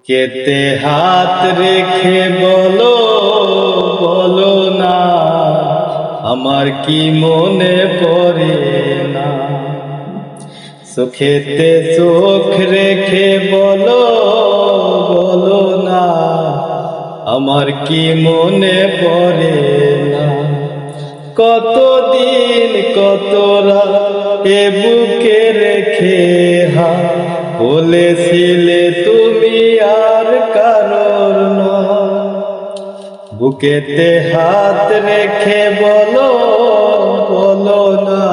বুকেতে হাত রেখে বলো বলো না, আমার কি মনে পড়ে না? সুখেতে চোখ রেখে বলো বলো না, আমার কি মনে পড়ে না? কতদিন, কত রাত এ বুকে রেখে হা বলেছিলে বুকেতে হাত রেখে বলো বলো না,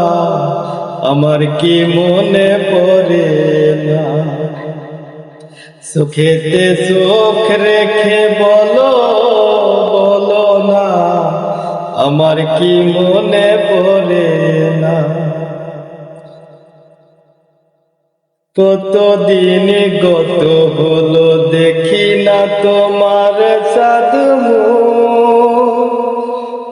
আমার কি মনে পড়ে না? সুখেতে সুখ রেখে বলো বলো না, আমার কি মনে পড়ে না? কতদিন গত হলো দেখি না তোমার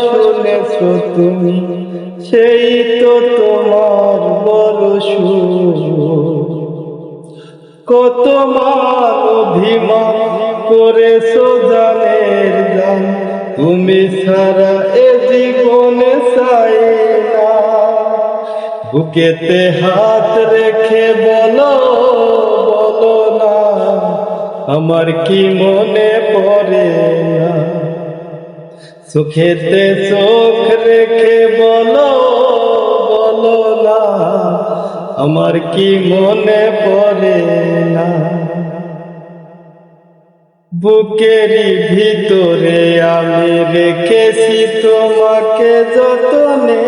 শুনেছো তুমি? সেই তো তোমার বড় কত মান অভিমান করেছ জানের জান। তুমি সারা এ জীবনে চাই বুকেতে হাত রেখে বলো বলো না, আমার কি মনে পড়ে না? সুখেতে চোখ রেখে বলো বলো না, আমার কি মনে পড়ে না? বুকেরই ভিতরে আমি রেখেছি তোমাকে যতনে।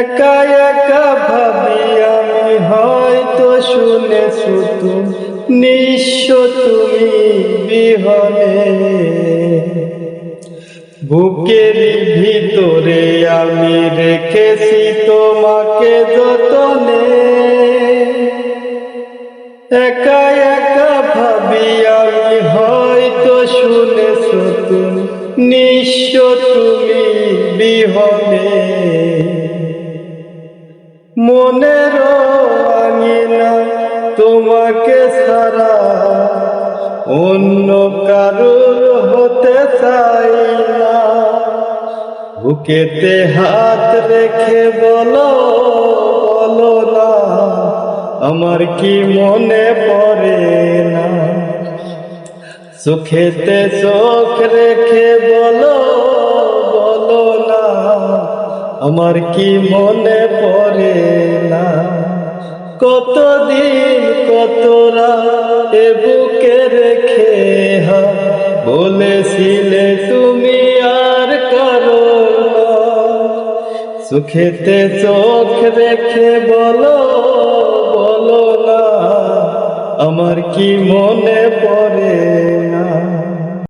একা একা ভাবি আমি হয়তো শুনে শুধু নিঃস্ব তুমি বিহনে। বুকের ভিতরে আমি রেখেছি তোমাকে যতনে। একা একা ভাবি আমি হয়তো শুনে তুমি। নিঃস্ব তুমি বিহনে। ছাড়া অন্য কারুর হতে চাই না। বুকেতে হাত রেখে বলো বলো না, আমার কি মনে পড়ে না? সুখেতে চোখ রেখে বলো বলো না, আমার কি মনে পড়ে না? কতদিন কত রাত এ বুকে রেখে হা বলেছিলে তুমি আর করো সুখেতে চোখ রেখে বলো বলো না, আমার কি মনে পড়ে?